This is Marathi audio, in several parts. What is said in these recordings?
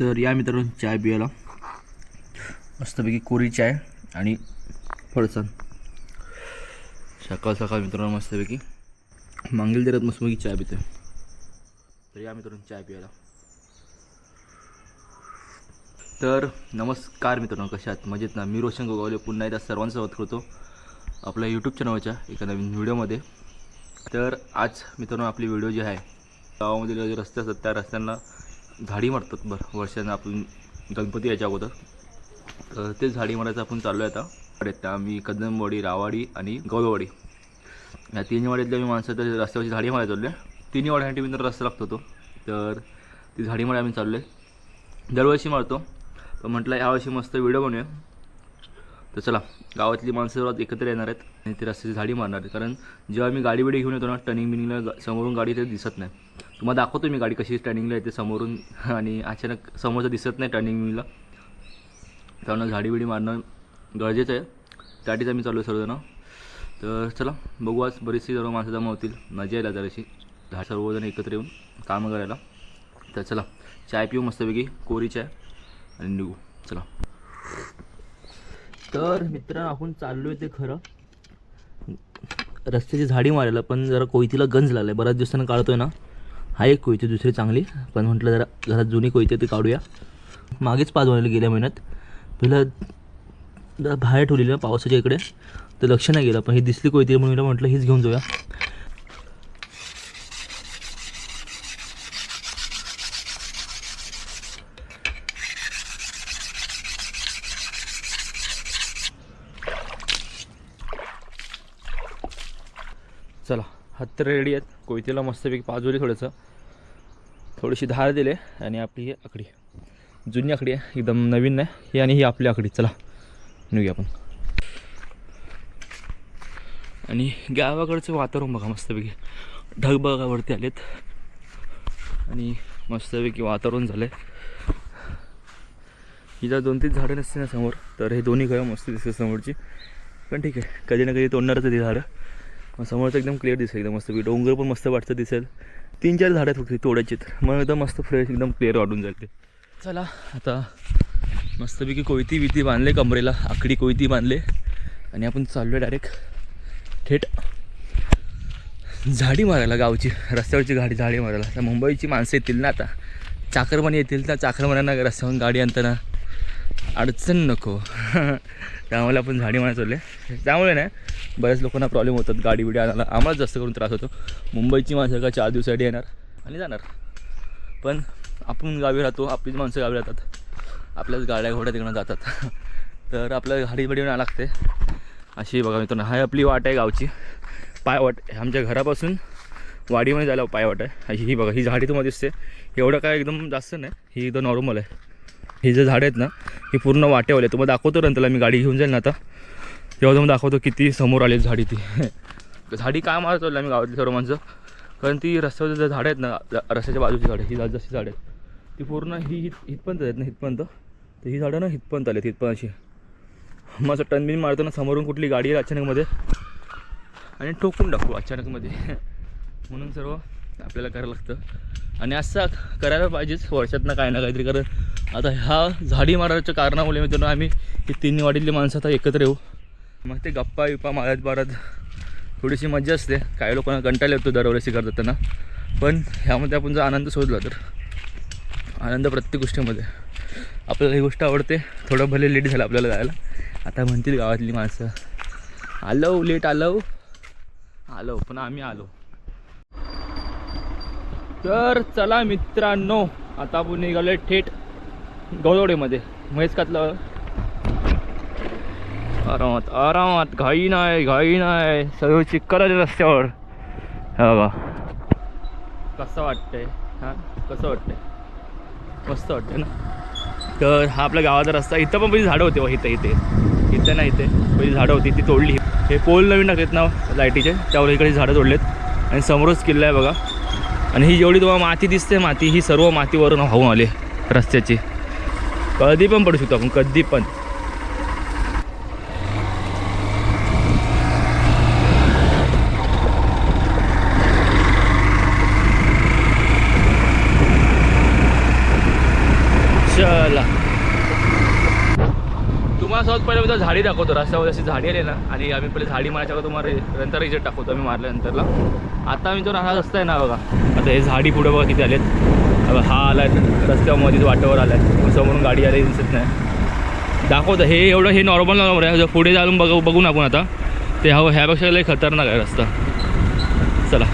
तर या मित्रांनो चाय पियाला मस्तपैकी कोरी चाय आणि फळसण सकाळ सकाळ मित्रांनो मस्तपैकी. मागील देत मस्तपैकी चाय पिते तर या मित्रांनो चाय पियाला तर नमस्कार मित्रांनो कशात मजेत ना? मी रोशन गोगावले पुन्हा एकदा सर्वांचं स्वागत करतो आपल्या यूट्यूब चॅनलच्या एका नवीन व्हिडिओमध्ये तर आज मित्रांनो आपली व्हिडिओ जी आहे गावामधील जे रस्ते असतात त्या रस्त्यांना झाडी मारतात बरं वर्षांना आपण गणपती याच्या अगोदर. तर ते झाडी मारायचं आपण चाललो आहे आता त्या आम्ही कदमवाडी रावाडी आणि गौरवाडी. या तिन्ही वाड्यातल्या मी माणसं तर रस्त्यावरची झाडी मारायला चाललो आहे तिन्ही वाड्यासाठी मी तर रस्ता लागतो तो. तर ती झाडी मारा आम्ही चाललो आहे दरवर्षी मारतो. तर म्हटलं यावर्षी मस्त व्हिडिओ बनवूया. तर चला गावातली माणसं एकत्र येणार आहेत आणि ते रस्त्याची झाडी मारणार आहेत. कारण जेव्हा मी गाडी बिडी घेऊन येतो ना टर्निंग बिनिंगला समोरून गाडी ते दिसत नाही. तुम्हाला दाखवतो मी गाडी कशी टर्निंगला येते समोरून. आणि अचानक समोरचं दिसत नाही टर्निंगला बिनिंगला त्यामुळे झाडी बिडी मारणं गरजेचं आहे. त्यासाठीच आम्ही चालू आहे सर्वजण. तर चला बघू आज बरीचशी सर्व माणसं जमा होतील. मजा येईल जराशी. दहा सर्वजण एकत्र येऊन कामं करायला. तर चला चाय पिऊ मस्तपैकी. कोरी चाय. आणि निघू. चला. तर मित्रांनो आपण चाललो आहे ते खरं. रस्त्याची झाडी मारायला पण जरा कोयतीला गंज लागला आहे बऱ्याच दिवसानं काढतोय ना. हा एक कोयती दुसरी चांगली. पण म्हटलं जरा घरात जुनी कोयती ती काढूया. मागेच पाच वाजले गेल्या महिन्यात. तुला जरा बाहेर ठेवलेली ना पावसाच्या इकडे. तर लक्ष नाही गेलं पण ही दिसली कोयती म्हणून म्हटलं हीच घेऊन जाऊया चला तर रेडी आहेत. कोयतीला मस्तपैकी पाजवली थोडंसं. थोडीशी धार दिले आणि आपली ही आकडी. जुनी आकडी आहे. एकदम नवीन नाही. ही आणि ही आपली आकडी. चला निघूया आपण. आणि गावाकडचं वातावरण बघा मस्तपैकी ढगबगावरती वरती आलेत. आणि मस्तपैकी वातावरण झालं आहे ही जर दोन तीन झाडं नसते ना समोर. तर हे दोन्ही घरं मस्त दिसते समोरची. पण ठीक आहे. कधी ना कधी तोडणारच ती झाडं. मग समोरचं एकदम क्लिअर दिसेल एकदम मस्त डोंगर पण मस्त वाटतं दिसेल. तीन चार झाडं आहेत फक्त तोडायची मग एकदम मस्त फ्रेश एकदम क्लिअर वाटून जाते. चला आता मस्तपैकी कोयती बिती बांधले कमरेला. आकडी कोयती बांधले. आणि आपण चाललो आहे डायरेक्ट थेट झाडी मारायला गावची. रस्त्यावरची गाडी झाडी मारायला. आता मुंबईची माणसं येतील ना आता. चाकरमानी येतील तर चाकरमान्यांना रस्त्यावरून गाडी आणताना. अडचण नको. त्यामुळे आपण झाडी मारायला चालले त्यामुळे नाही बऱ्याच लोकांना प्रॉब्लेम होतात गाडी बिडी आणायला. आम्हाला जास्त करून त्रास होतो. मुंबईची माणसं का चार दिवसासाठी येणार आणि जाणार. पण आपण गावी राहतो आपलीच माणसं गावी राहतात. आपल्याच गाड्या घोड्या तिकडं जातात. तर आपल्याला गाडी बिडी आणायला लागते. अशी बघा मित्रांनो हा आपली वाट आहे गावची. पायवाट आमच्या घरापासून वाडीमध्ये जायला पायवाट आहे. अशी ही बघा ही झाडी तुम्हाला दिसते. एवढं काय एकदम जास्त नाही ही एकदम नॉर्मल आहे. ही जे झाडं आहेत ना हे पूर्ण वाट्यावले तुम्हाला दाखवतो नंतरला मी गाडी घेऊन जाईल ना आता. तेव्हा तुम्ही दाखवतो किती समोर आली झाडी ती झाडी काय मारत चालली आम्ही गावातली सर्व माणसं? कारण ती रस्त्यावर जे झाडं आहेत ना रस्त्याच्या बाजूची झाडं ही जा- जशी झाडं आहेत. ती पूर्ण ही हित हितपर्यंत आहेत ना हितपर्यंत तर ही झाडं ना हितपर्यंत आली आहेत अशी. मग असं टनबिन बिन मारताना समोरून कुठली गाडी येईल अचानकमध्ये आणि ठोकून टाकू अचानकमध्ये म्हणून सर्व आपल्याला करायला लागतं. आणि असं करायला पाहिजेच वर्षातनं काय ना काहीतरी. कारण आता ह्या झाडी मारायच्या कारणामुळे मित्रांनो आम्ही ही तिन्ही वाडीतली माणसं आता एकत्र येऊ. मग ते गप्पा विप्पा मारत मारत थोडीशी मजा असते. काही लोकांना कंटाळा येतो दरवर्षी करतात त्यांना. पण ह्यामध्ये आपण जर आनंद शोधला तर आनंद प्रत्येक गोष्टीमध्ये. आपल्याला ही गोष्ट आवडते. थोडं भले लेट झालं आपल्याला जायला. आता म्हणतील गावातली माणसं. आलो लेट आलो. आलो पण आम्ही आलो. तर चला मित्रांनो आता आपण निघालो थेट गौरवडेमध्ये. म्हैस कातलं. आरामात आरामात. घाई नाही घाई नाही. सर्व चिक्कराच्या रस्त्यावर. हे बघा. कसं वाटतंय? हां? कसं वाटतंय? मस्त वाटतंय ना? तर हा आपल्या गावाचा रस्ता. इथं पण पहिली झाडं होते बघ इथं इथे. इथं नाही इथे. पहिली झाडं होती ती तोडली. हे पोल नवीन टाकलेत ना लाईटीचे. त्यावर इकडे झाडं तोडलेत. आणि समोरच किल्ला आहे बघा. आणि ही जेवढी तुम्हाला माती दिसते माती ही सर्व मातीवरून वाहून आले रस्त्याची. कधी पण पडू शकतो आपण कधी पण चला तुम्हाला सर्वात पहिले मी झाडी दाखवतो. रस्त्यावर अशी झाडी आली ना आणि आम्ही पहिले झाडी मारायच्या तुम्हाला नंतर रिजेक्ट टाकवतो आम्ही मारल्यानंतरला. आता मी तो हा रस्ता आहे ना बघा. आता हे झाडी पुढे बघा किती आलेत. बघा हा आलाय रस्त्यामध्ये वाटावर आलाय. समोरून गाडी आली दिसत नाही. दाखवतं हे एवढं हे नॉर्मल नॉर्मल आहे. पुढे जाऊन बघू बघू ना आपण आता. ते हा ह्यापेक्षा लई खतरनाक आहे रस्ता. चला.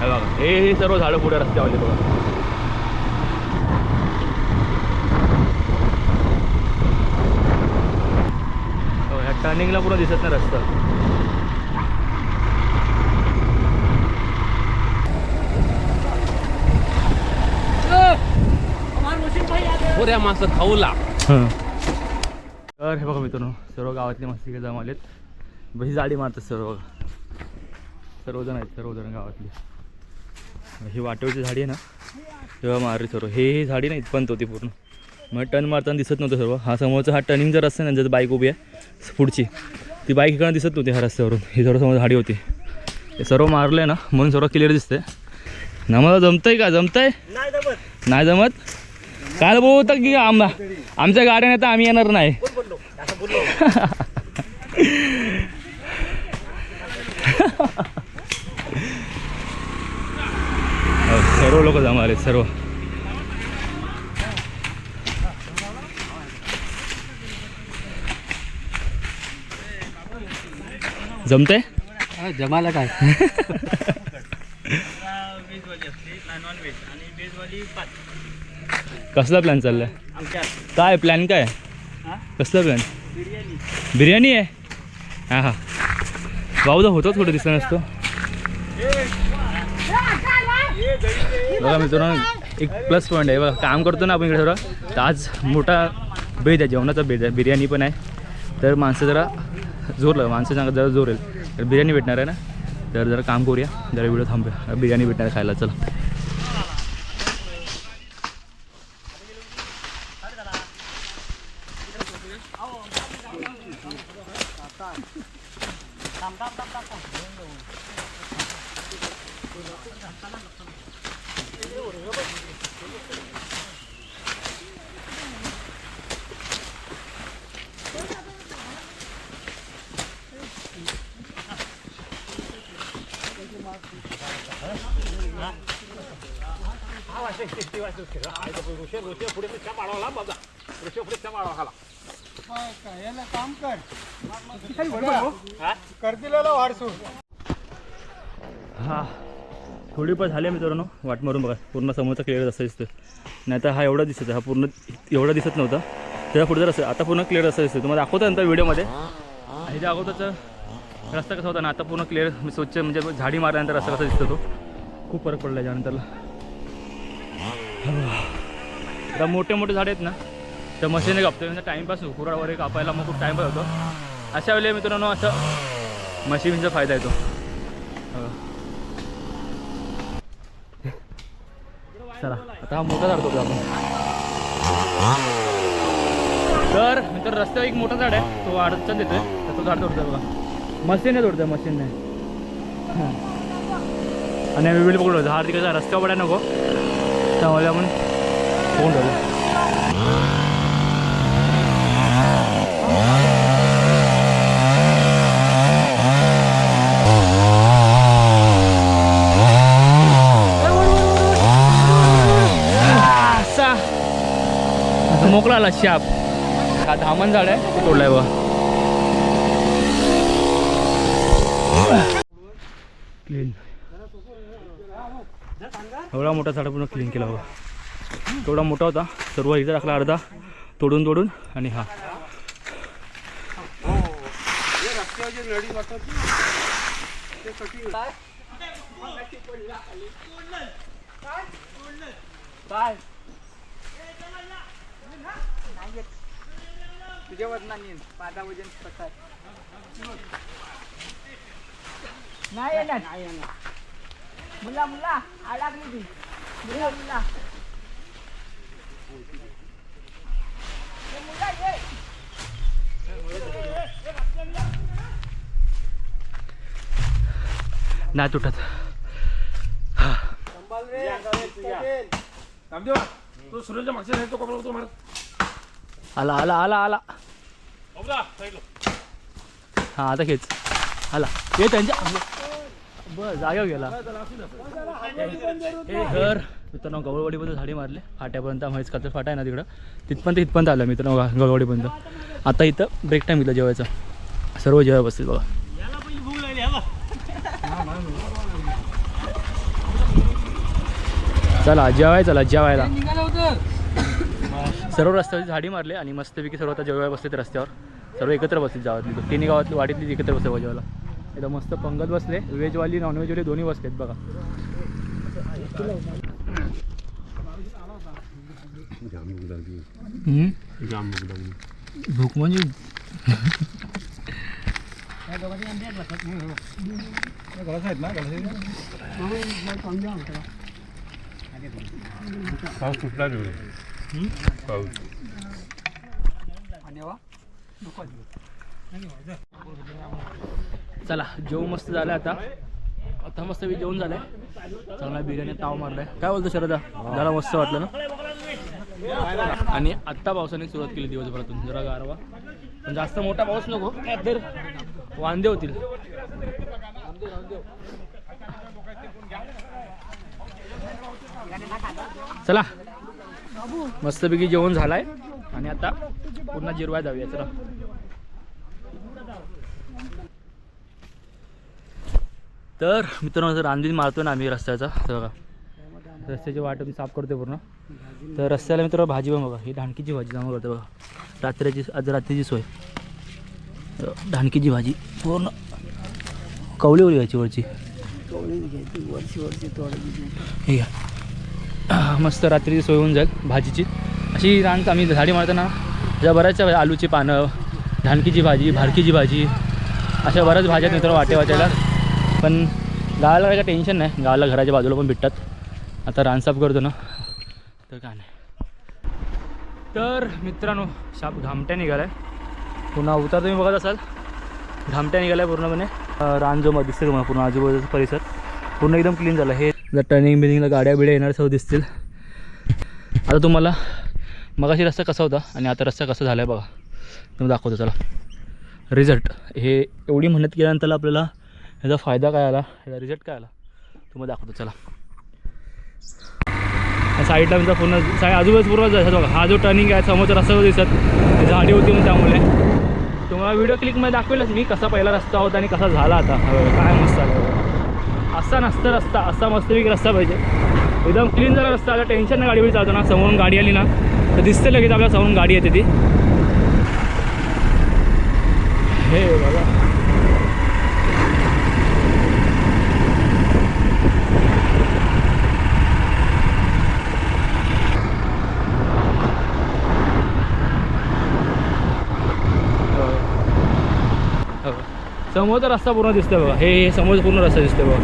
हे बघा हे सर्व झाडं पुढे रस्त्यावर बघा. टर्निंगला पूर्ण दिसत नाही रस्ता. पुऱ्या माणसं खाऊला. तर हे बघा मित्रांनो सर्व गावातले मस्ती जमा आलेत. बशी जाडी मारतात सर्व. सर्वजण आहेत सर्वजण गावातली. ही वाटेवरची झाडी आहे ना? तेव्हा मारली सर्व. हे झाडी नाहीत पण होती पूर्ण. मग टर्न मारताना दिसत नव्हतं सर्व. हा समोरचा हा टर्निंग जर असतं ना जर बाईक उभी आहे पुढची ती बाईक इकडं दिसत नव्हती ह्या रस्त्यावरून. ही सर्व समोर झाडी होती. हे सर्व मारलं आहे ना म्हणून सर्व क्लिअर दिसतंय. ना मला जमतंय का? जमतंय? नाही जमत. काल बोल होतं की आम आमच्या गाड्या नाही तर आम्ही येणार नाही. हो, सर्व लोक जमा आले सर्व. जमते जमाला काय? कसला प्लॅन चाललाय? काय प्लॅन काय? कसला प्लॅन बिर्याणी. आहे? हां हां. भाऊ तर होतो थोडं दिसत नसतो. बघा मित्रांनो एक प्लस पॉईंट आहे. बघा काम करतो ना आपण इकडे थोडं. तर आज मोठा बेद आहे जेवणाचा बेद आहे. बिर्याणी पण आहे. तर माणसं जरा जोरलं माणसं सांगा जरा जोर येईल. तर बिर्याणी भेटणार आहे ना? तर जरा काम करूया. जरा व्हिडिओ थांबूया. बिर्याणी भेटणार खायला चला. काम कर कर दिलेला वारसू हा थोडी पण झाली मित्रांनो वाट मारून बघा. पूर्ण समोरचा क्लिअर असं दिसतं नाही. तर हा एवढा दिसत हा पूर्ण एवढा दिसत नव्हता त्याचा पुढे जर असं आता पूर्ण क्लिअर असं दिसतं तुम्हाला दाखवतो नंतर व्हिडिओमध्ये हे त्या अगोदरचा रस्ता कसा होता ना आता पूर्ण क्लिअर मी स्वच्छ म्हणजे झाडी मारल्यानंतर रस्ता कसा दिसतो तो. खूप फरक पडला त्यानंतरला आता मोठे मोठे झाडे आहेत ना त्या मशीने कापतो म्हणजे टाईमपास कुराड वगैरे कापायला मग खूप टाईमपास होतो. अशा वेळेला मित्रांनो असं मशीनचा फायदा येतो. हो. चला आता हा मोठा झाड तोडतो आपण. तर मित्र रस्त्यावर एक मोठा झाड आहे. तो अडचण देतोय. तर तो झाड तोडतोय बघा. मशीनने तोडतोय मशीनने. आणि आम्ही वेळ पकडलो झाड तिकडे रस्त्यावर पडायला नको. त्यामुळे आपण मोकळा आला शाप हा धामण झाड आहे तोडलाय बा क्लीन एवढा मोठा झाडा पूर्ण क्लीन केला बघा. तेवढा मोठा होता. सर्व इथं टाकला अर्धा तोडून तोडून आणि हा. रस्त्यावर जे नडी वाटत तुझ्या वजनाने माझा वजन कसं नाही येणार नाही येणार. मुला मुला अडकली ती मुला नाही तुटत तो सूर्याच्या मागच्या साईड तो कपडा तो मार आला आला. आला आला हां आता खेच. आला. ये त्यांच्या बस जागा गेला. तर मित्रांनो गवळवाडीपर्यंत झाडी मारले. फाट्यापर्यंत म्हैस कातर फाटा आहे ना तिकडं. तिथपर्यंत इथपर्यंत आलं मित्रांनो गवळवाडीपर्यंत. आता इथं ब्रेक टाईम इथं जेवायचा. सर्व जेवाय बसतील बघा. चला जेवाय चला जेवायला. सर्व रस्त्यावर झाडी मारले आणि मस्तपैकी सर्व आता जेवायला बसले रस्त्यावर. सर्व एकत्र बसले गावातली तिन्ही गावातली वाडीतली एकत्र बसले जेवायला. एकदम मस्त पंगत बसले. व्हेजवाली नॉनव्हेजवाली दोन्ही बसलेत बघा? भूक म्हणजे? पाऊस कुठला नाही पाऊस चला जेव मस्त झालं आता. आता मस्त मी जेवण झालंय. चांगला बिर्याणी ताव मारलाय. काय बोलतो शरदा? जरा मस्त वाटलं ना? आणि आत्ता पावसाने सुरुवात केली दिवसभरातून. जरा गारवा. पण जास्त मोठा पाऊस नको. तर वांदे होतील. चला. मस्तपैकी जेवण झालाय. आणि आता पुन्हा जिरवाय जाऊया. चला. तर मित्रांनो जर मारतो ना आम्ही रस्त्याचा तर बघा. रस्त्याची वाट मी साफ करतो पूर्ण. तर रस्त्याला मित्र भाजी पण बघा. ही धाणकीची भाजी जमा करतो बघा. रात्रीची आज रात्रीची सोय. अं, धाणकीची भाजी पूर्ण कवली ओली घ्यायची वरची. हे मस्त रात्रीची सोय होऊन जाईल भाजीची. अशी रांग आम्ही झाडी मारताना ज्या बऱ्याचशा आलूची पानं ढाणकीची भाजी भारकीची भाजी अशा बऱ्याच भाज्या मित्र वाटे वाटायला. पण गावाला काही टेन्शन नाही. गावाला घराच्या बाजूला पण भेटतात. आता रानसाफ करतो ना. तर काय नाही. तर मित्रांनो शाप घामट्या निघाला आहे पुन्हा उतार तुम्ही बघत असाल. घामट्या निघाला आहे पूर्णपणे. अं, रान जो दिसते तुम्हाला पूर्ण आजूबाजूचा परिसर. पूर्ण एकदम क्लीन झालं. हे जर टर्निंग बिनिंगला गाड्या बिड्या येणार सर्व दिसतील. आता तुम्हाला मगाशी रस्ता कसा होता आणि आता रस्ता कसा झाला आहे बघा. तुम्ही दाखवतो चला. रिझल्ट हे एवढी मेहनत केल्यानंतर आपल्याला ह्याचा फायदा काय आला? ह्याचा रिझल्ट काय आला? तुम्हाला दाखवतो चला. साईडला म्हणजे पूर्ण साईड आजूबाजू पूर्ण जायचं बघा. हा जो टर्निंग आहे समोरचा रस्ता दिसत झाडी होती मग त्यामुळे. तुम्हाला व्हिडिओ क्लिकमध्ये दाखवेलच मी कसा पहिला रस्ता होता आणि कसा झाला आता. काय मस्त आला असा नसतं रस्ता असा मस्तपैकी रस्ता पाहिजे. एकदम क्लीन झाला रस्ता आता टेन्शन नाही गाडीवर चालतो ना समोरून गाडी आली ना तर दिसते लगेच आपल्या समोरून गाडी येते ती. हे बघा हो. समोरचा रस्ता पूर्ण दिसतोय बघा. हे हे समोर पूर्ण रस्ता दिसतोय बघा.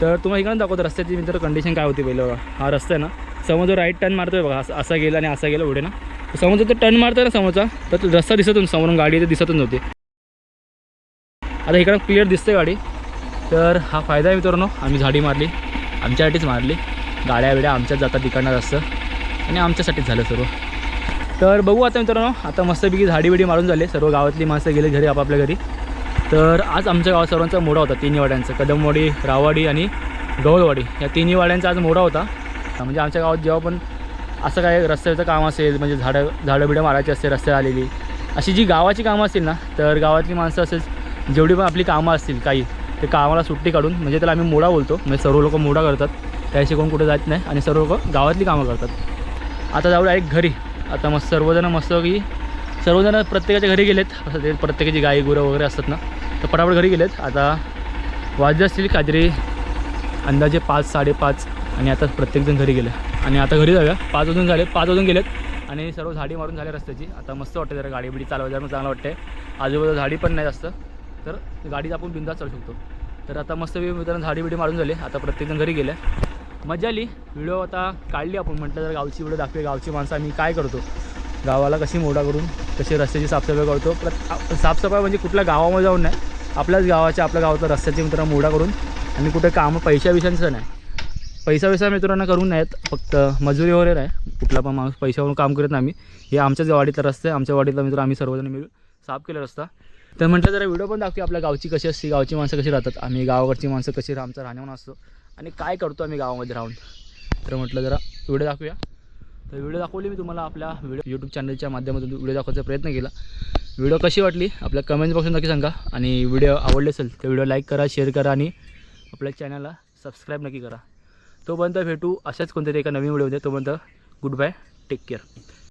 तर तुम्हाला इकडे दाखवतो रस्त्याची मित्र कंडिशन काय होती पहिलं बघा. हा रस्ता आहे ना. समोर जो राईट टर्न मारतोय बघा. असा असा गेला आणि असा गेला पुढे ना. समोर जर टर्न मारतोय ना समोरचा. तर रस्ता दिसत नव्हता समोरून. गाडी तर दिसतच नव्हती. आता इकडं क्लिअर दिसते गाडी. तर हा फायदा आहे मित्रांनो. आम्ही झाडी मारली. आमच्यासाठीच मारली. गाड्या बिड्या आमच्याच जातात तिकडनं रस्ता. आणि आमच्यासाठीच झालं सर्व. तर बघू आता मित्रांनो आता मस्तपैकी झाडी बिडी मारून झाले. सर्व गावातली माणसं गेले घरी आपापल्या घरी. तर आज आमच्या गावात सर्वांचा मोडा होता तिन्ही वाड्यांचा. कदमवाडी राववाडी आणि गवळवाडी. या तिन्ही वाड्यांचा आज मोडा होता. म्हणजे आमच्या गावात जेव्हा पण असं काय रस्त्याचं काम असेल म्हणजे झाडं झाडं बिडं मारायची असते रस्त्यात आलेली. अशी जी गावाची कामं असतील ना तर गावातली माणसं असेल जेवढी पण आपली कामं असतील काही ते कामाला सुट्टी काढून म्हणजे त्याला आम्ही मोडा बोलतो. म्हणजे सर्व लोक मोडा करतात. त्याशी कोण कुठे जात नाही आणि सर्व लोक गावातली कामं करतात. आता जाऊ डायरेक्ट घरी. आता मस्त सर्वजण मस्त की सर्वजण प्रत्येकाच्या घरी गेलेत. असं ते प्रत्येकाची गाई गुरं वगैरे असतात ना. तर पटापट घरी गेलेत. आता वाजले असतील काहीतरी अंदाजे पाच साडेपाच आणि आता प्रत्येकजण घरी गेले. आणि आता घरी जाऊया. पाच वाजून झाले पाच वाजून गेलेत आणि सर्व झाडी मारून झाले रस्त्याची. आता मस्त वाटते जरा गाडी बिडी चालवायला पण चांगलं वाटते आजूबाजूला झाडी पण नाही जास्त. तर गाडीत आपण बिंदा चालू शकतो. तर आता मस्त मित्रांनो झाडी बिडी मारून झाले. आता प्रत्येकजण घरी गेले. मजा आली. व्हिडिओ आता काढली आपण. म्हटलं तर गावची व्हिडिओ दाखवे गावची माणसं आम्ही काय करतो? गावाला कशी मोडा करून कशी रस्त्याची साफसफाई करतो? प्रत साफसफाई म्हणजे कुठल्या गावामध्ये जाऊन नाही आपल्याच गावाच्या आपल्या गावातल्या रस्त्याची मित्रांनो मोडा करून आणि कुठे कामं पैशा विषयांचं नाही. पैसा विसा मित्रांना करून नाहीत फक्त मजुरी वगैरे नाही. कुठला पण माणूस पैशावरून काम करत नाही आम्ही. हे आमच्याच वाडीतला रस्ता आहे. आमच्या वाडीतला मित्र आम्ही सर्वजण मिळून साफ केला रस्ता. तर म्हटलं जरा व्हिडिओ पण दाखवू आपल्या गावची कशी असते गावची माणसं कशी राहतात. आम्ही गावाकडची माणसं कशी रा- आमचा राहण्यावर असतो. आणि काय करतो आम्ही गावामध्ये राहून? तर म्हटलं जरा व्हिडिओ दाखवूया. तर व्हिडिओ दाखवली मी तुम्हाला आपल्या व्हिडिओ यूट्यूब चॅनलच्या माध्यमातून व्हिडिओ दाखवायचा प्रयत्न केला. व्हिडिओ कशी वाटली? आपल्या कमेंट बॉक्समध्ये नक्की सांगा. आणि व्हिडिओ आवडले असेल तर व्हिडिओ लाईक करा शेअर करा आणि आपल्या चॅनलला सबस्क्राईब नक्की करा. तोपर्यंत भेटू अशाच कोणत्यातरी एका नवीन व्हिडिओमध्ये तोपर्यंत गुड बाय टेक केअर